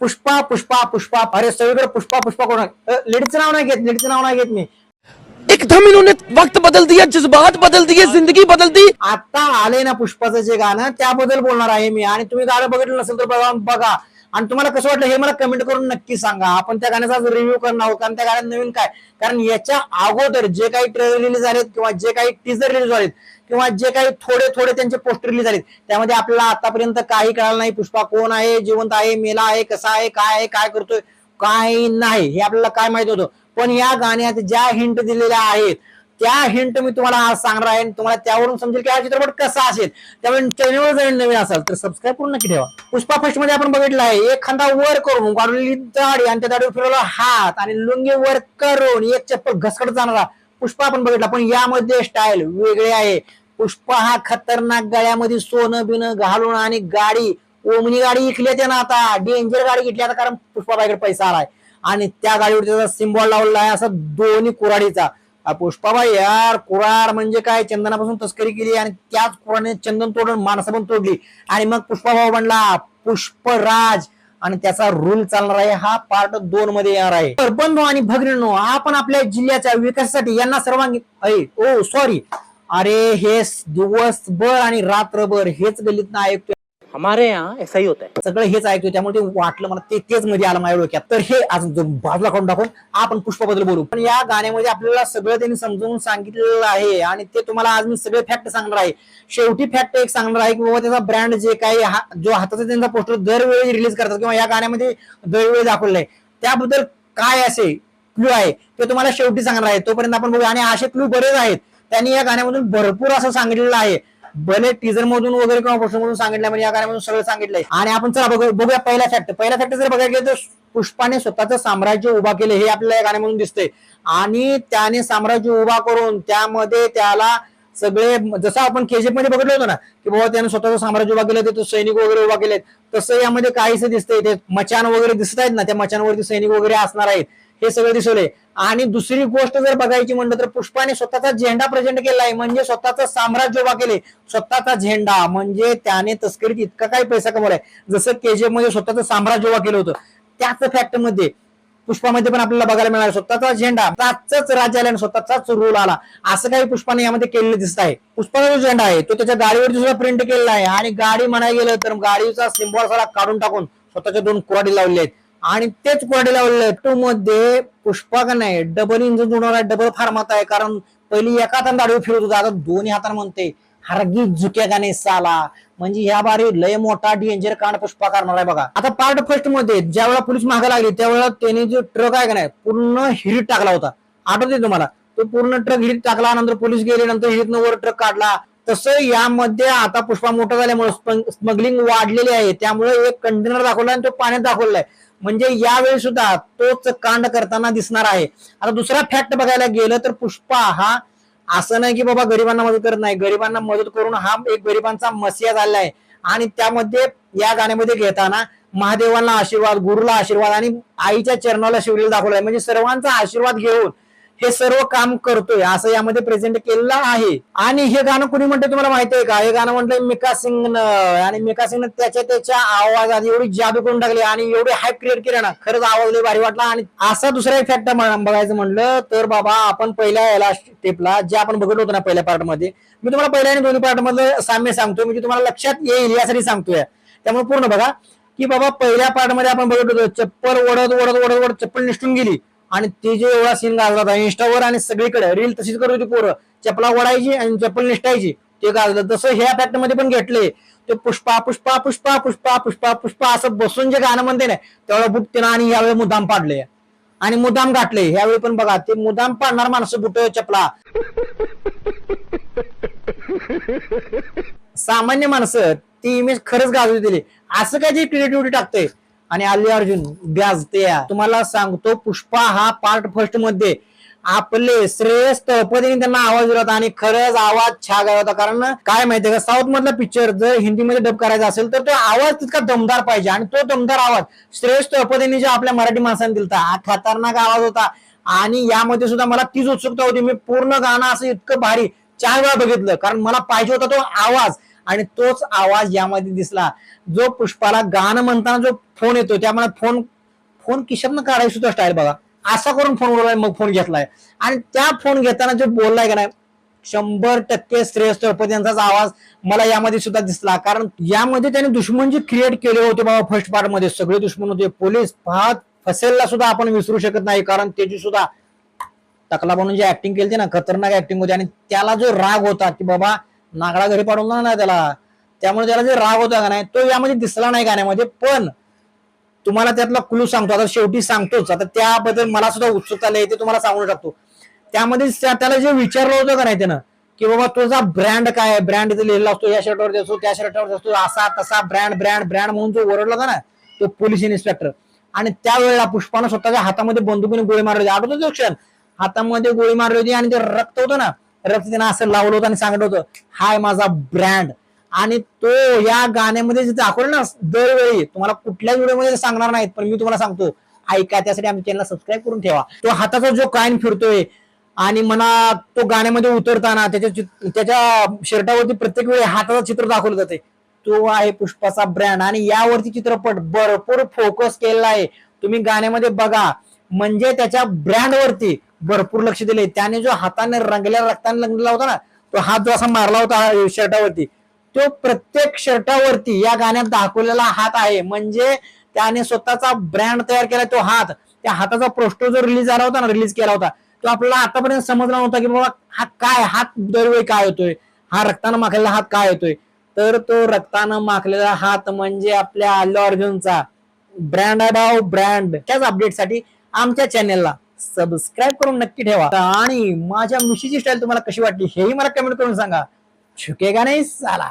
पुष्पा पुष्पा पुष्पा. अरे सगळीकडे पुष्पा पुष्पा कोण लेडीचं नाव नाही घेत लेडीचं नाव नाही घेत मी. एकदम इन्होंने वक्त बदल दिया जज्बात बदल दिए जिंदगी बदल दी. आता आले ना पुष्पाचं जे गाणं त्याबद्दल बोलणार आहे मी. आणि तुम्ही गाणं बघितलं नसेल तर बघा बघा. आणि तुम्हाला कसं वाटलं हे मला कमेंट करून नक्की सांगा. आपण त्या गाण्याचा रिव्ह्यू करणार आहोत. कारण त्या गाण्यात नवीन काय? कारण याच्या अगोदर जे काही ट्रेलर रिलीज झालेत किंवा जे काही टीजर रिलीज झालेत किंवा जे काही थोडे थोडे त्यांचे पोस्टर रिलीज झालेत त्यामध्ये आपल्याला आतापर्यंत काही कळालं नाही. पुष्पा कोण आहे? जिवंत आहे? मेला आहे? कसा आहे? काय आहे? काय करतोय? काय नाही. हे आपल्याला काय माहीत होतं? पण या गाण्यात ज्या हिंट दिलेल्या आहेत त्या हिंट मी तुम्हाला आज सांगणार आहे तुम्हाला त्यावरून समजेल की हा चित्रपट कसा असेल. त्यामुळे चॅनलवर जर नवीन असाल तर सबस्क्राईब करून नक्की ठेवा. पुष्पा फर्स्टमध्ये आपण बघितलं आहे एक खांदा वर करून वाढवलेली दाढी आणि त्या दाढीवर फिरवला हात आणि लुंगी वर करून एक चप्पल घसकट जाणारा पुष्पा आपण बघितला. पण यामध्ये स्टाईल वेगळे आहे. पुष्पा हा खतरनाक गळ्यामध्ये सोनं बिनं घालून आणि गाडी ओमनी गाडी इकली त्यानं आता. डेंजर गाडी घेतली आता कारण पुष्पाबाईकडे पैसा आलाय. आणि त्या गाडीवर त्याचा सिम्बॉल लावलेला आहे असा दोन्ही कुराडीचा पुष्पाबाई यार कुराड म्हणजे काय? चंदनापासून तस्करी केली आणि त्याच कुराने चंदन तोडून माणसं पण तोडली. आणि मग पुष्पाभाऊ बनला पुष्पराज. आणि त्याचा रूल चालणार आहे. हा पार्ट दोन मध्ये येणार आहे. तर बंधू आणि भगिनींनो आपण आपल्या जिल्ह्याच्या विकासासाठी यांना सर्वांगी ओ सॉरी अरे हे दिवसभर आणि रात्रभर हेच गल्लीत ऐकतोय. हमारे यहाँ ऐसा ही होता है. सगळं हेच ऐकतोय त्यामुळे ते वाटलं मला ते तेच मध्ये आलं माझ्या डोक्यात. तर हे आज जो बाजूला काढून टाकून आपण पुष्पाबद्दल बोलू. पण या गाण्यामध्ये आपल्याला सगळं त्यांनी समजून सांगितलेलं आहे आणि ते तुम्हाला आज मी सगळे फॅक्ट सांगणार आहे. शेवटी फॅक्ट एक सांगणार आहे की बाबा त्याचा ब्रँड जे काही हा- जो हाताचा त्यांचा पोस्टर दरवेळी रिलीज करतात किंवा या गाण्यामध्ये दरवेळी दाखवलेलं आहे. त्याबद्दल काय असे क्लू आहे ते तुम्हाला शेवटी सांगणार आहे. तोपर्यंत आपण बघूया. आणि असे क्लू बरेच आहेत. त्यांनी या गाण्यामधून भरपूर असं सांगितलेलं आहे. भले टीजर मधून वगैरे किंवा पोस्टर मधून सांगितलं म्हणजे या गाण्यामधून सगळं सांगितलंय. आणि आपण चला बघू- बघूया पहिला फॅक्ट पहिला फॅक्ट जर बघायला गेलं तर पुष्पाने स्वतःचं साम्राज्य उभा केले हे आपल्याला या गाण्यामधून दिसतंय. आणि त्याने साम्राज्य उभा करून त्यामध्ये त्याला सगळे जसं आपण केजीएफमध्ये बघितलं होतं ना की बाबा त्याने स्वतःचं साम्राज्य उभा केलं तो सैनिक वगैरे उभा केलेत. तसं यामध्ये काहीच दिसतंय. ते मचान वगैरे दिसत आहेत ना त्या मचानवरती सैनिक वगैरे असणार आहेत. हे सगळं दिसवले आणि दुसरी गोष्ट जर बघायची म्हणलं तर पुष्पाने स्वतःचा झेंडा प्रेझेंट केला आहे म्हणजे स्वतःचा साम्राज्य उभा केले स्वतःचा झेंडा. म्हणजे त्याने तस्करीत इतका काही पैसा कमवलाय. जसं केजीएफमध्ये स्वतःचं साम्राज्य उभा केलं होतं. त्याच फॅक्टमध्ये पुष्पामध्ये पण आपल्याला बघायला मिळाला स्वतःचा झेंडा. स्वतःच राज्य आला आणि स्वतःचाच रोल आला. असं काही पुष्पाने यामध्ये केलेलं दिसत आहे. पुष्पाचा जो झेंडा आहे तो त्याच्या गाडीवर सुद्धा प्रिंट केलेला आहे. आणि गाडी म्हणायला गेलं तर गाडीचा सिम्बॉल सगळा काढून टाकून स्वतःच्या दोन कुराडी लावले आहेत. आणि तेच कोरडे लावलेले टू मध्ये पुष्पा का नाही डबल इंजिन जुळणार आहे डबल फार्मात आहे. कारण पहिली एका हाताने गाडीवर फिरत होता आता दोन्ही हाताने म्हणते हरगी झुक्या का नाही साला म्हणजे ह्या बारी लय मोठा डेंजर कांड पुष्पा करणार आहे बघा. आता पार्ट फर्स्टमध्ये ज्यावेळेला पोलीस मागे लागली त्यावेळेला त्याने जो ट्रक आहे का नाही पूर्ण हिरीत टाकला होता. आठवते तुम्हाला? तो पूर्ण ट्रक हिरीत टाकला नंतर पोलीस गेले नंतर हिरीतनं वर ट्रक काढला. तसं यामध्ये आता पुष्पा मोठा झाल्यामुळे स्मगलिंग वाढलेली आहे. त्यामुळे एक कंटेनर दाखवला आणि तो पाण्यात दाखवलाय म्हणजे यावेळी सुद्धा तोच कांड करताना दिसणार आहे. आता दुसरा फॅक्ट बघायला गेलं तर पुष्पा हा असं नाही की बाबा गरिबांना मदत करत नाही. गरिबांना मदत करून हा एक गरिबांचा मसिया झालेला आहे. आणि त्यामध्ये या गाण्यामध्ये घेताना महादेवांना आशीर्वाद गुरुला आशीर्वाद आणि आईच्या चरणाला शिवलेला दाखवलं आहे. म्हणजे सर्वांचा आशीर्वाद घेऊन हे सर्व काम करतोय. असं यामध्ये प्रेझेंट केलेलं आहे. आणि हे गाणं कुणी म्हणते तुम्हाला माहिती आहे का? हे गाणं म्हटलं मिका सिंगनं. आणि मिका सिंगनं त्याच्या त्याच्या आवाजात एवढी जादू करून टाकली आणि एवढी हाईप क्रिएट केलं ना. खरंच आवाज लय भारी वाटला. आणि असा दुसरा एक फॅक्ट बघायचं म्हणलं तर बाबा आपण पहिल्या याला स्टेपला जे आपण बघत होतो ना पहिल्या पार्टमध्ये मी तुम्हाला पहिल्या आणि दोन्ही पार्टमधलं साम्य सांगतोय. म्हणजे तुम्हाला लक्षात येईल यासाठी सांगतोय. त्यामुळे पूर्ण बघा की बाबा पहिल्या पार्टमध्ये आपण बघत होतो चप्पल ओढत ओढत ओढत ओढत चप्पल निष्ठून गेली. आणि ते जे एवढा सीन गाजला होता इंस्टावर आणि सगळीकडे रील तशीच करत होती पोरं. चपला ओढायची आणि चप्पल निष्ठायची ते गाजलं तसं ह्या फॅक्टमध्ये पण घेतले ते पुष्पा पुष्पा पुष्पा पुष्पा पुष्पा पुष्पा असं बसून जे गाणं म्हणते ना तेवढं बुट तिनं आणि यावेळी मुद्दाम पाडले. आणि मुद्दाम गाठले. ह्यावेळी पण बघा ते मुद्दाम पाडणार माणसं बुट चपला? सामान्य माणसं ती इमेज खरंच गाजू दिली. असं काय जे क्रिएटिव्हिटी टाकते आणि अल्लू अर्जुन गाजते तुम्हाला सांगतो पुष्पा हा पार्ट फर्स्टमध्ये आपले श्रेयस तळपदेने त्यांना आवाज दिला होता आणि खरंच आवाज छा होता. कारण काय माहितीये का साऊथ मधला पिक्चर जर हिंदीमध्ये डब करायचा असेल तर तो आवाज तितका दमदार पाहिजे. आणि तो दमदार आवाज श्रेयस तळपदेने जे आपल्या मराठी माणसाने दिलता हा खतरनाक आवाज होता. आणि यामध्ये सुद्धा मला तीच उत्सुकता होती. मी पूर्ण गाणं असं इतकं भारी चार वेळा बघितलं. कारण मला पाहिजे होता तो आवाज. आणि तोच आवाज यामध्ये दिसला. जो पुष्पाला गाणं म्हणताना जो फोन येतो त्यामुळे फोन फोन किशातनं काढायची सुद्धा स्टाईल बघा. असा करून फोन बोललाय मग फोन घेतलाय. आणि त्या फोन घेताना जो बोललाय का नाही शंभर टक्के श्रेयस तळपती यांचाच आवाज मला यामध्ये सुद्धा दिसला. कारण यामध्ये त्याने दुश्मन जे क्रिएट केले होते बाबा फर्स्ट पार्टमध्ये सगळे दुश्मन होते पोलीस पाहत फसेलला सुद्धा आपण विसरू शकत नाही. कारण त्याची सुद्धा तकला बनून जी ऍक्टिंग केली ना खतरनाक ऍक्टिंग होती. आणि त्याला जो राग होता की बाबा नागडा घरी पाडवला ना त्याला. त्यामुळे त्याला जे राग होता का नाही तो यामध्ये दिसला नाही गाण्यामध्ये म्हणजे, पण तुम्हाला त्यातला क्लू सांगतो. आता शेवटी सांगतोच. आता त्याबद्दल मला सुद्धा उत्सुकता आहे ते तुम्हाला सांगू शकतो. त्यामध्ये त्याला जे विचारलं होतं का नाही त्यानं की बाबा तुझा ब्रँड काय ब्रँड इथे लिहिलेला असतो या शर्टवर असतो त्या शर्टवर असतो असा तसा ब्रँड ब्रँड ब्रँड म्हणून जो ओरडला होता ना तो पोलीस इन्स्पेक्टर आणि त्यावेळेला पुष्पानं स्वतःच्या हातामध्ये बंदुकीने गोळी मारली होती. आठवतो तो क्षण? हातामध्ये गोळी मारली होती आणि ते रक्त होतं ना रक्त असं लावलं होतं आणि सांगत होतं हाय माझा ब्रँड आणि तो या गाण्यामध्ये जे दाखवलं ना दरवेळी तुम्हाला कुठल्याच व्हिडिओमध्ये सांगणार नाहीत पण मी तुम्हाला सांगतो ऐका त्यासाठी आमच्या चॅनल सबस्क्राईब करून ठेवा. तो हाताचा जो कायन फिरतोय आणि मला तो गाण्यामध्ये उतरताना त्याच्या त्याच्या शर्टावरती प्रत्येक वेळी हाताचं चित्र दाखवलं जाते तो आहे पुष्पाचा ब्रँड आणि यावरती चित्रपट भरपूर फोकस केलेला आहे. तुम्ही गाण्यामध्ये बघा म्हणजे त्याच्या ब्रँडवरती भरपूर लक्ष दिले त्याने जो हाताने रंगल्या रक्ताने रंगलेला होता ना तो हात जो असा मारला होता शर्टावरती तो प्रत्येक शर्टावरती या गाण्यात दाखवलेला हात आहे. म्हणजे त्याने स्वतःचा ब्रँड तयार केला तो हात. त्या हाताचा प्रोस्टो जो रिलीज झाला होता ना रिलीज केला होता तो आपल्याला आतापर्यंत समजला नव्हता की बाबा हा काय हात दरवेळी काय होतोय हा रक्तानं माखलेला हात काय होतोय तर तो रक्तानं माखलेला हात म्हणजे आपल्या अल्लू अर्जुनचा ब्रँड आहे भाऊ ब्रँड त्याच अपडेटसाठी आमच्या चॅनेलला सबस्क्राईब करून नक्की ठेवा. आणि माझ्या मिशीची स्टाईल तुम्हाला कशी वाटली हेही मला कमेंट करून सांगा. झुकेगा नाही साला?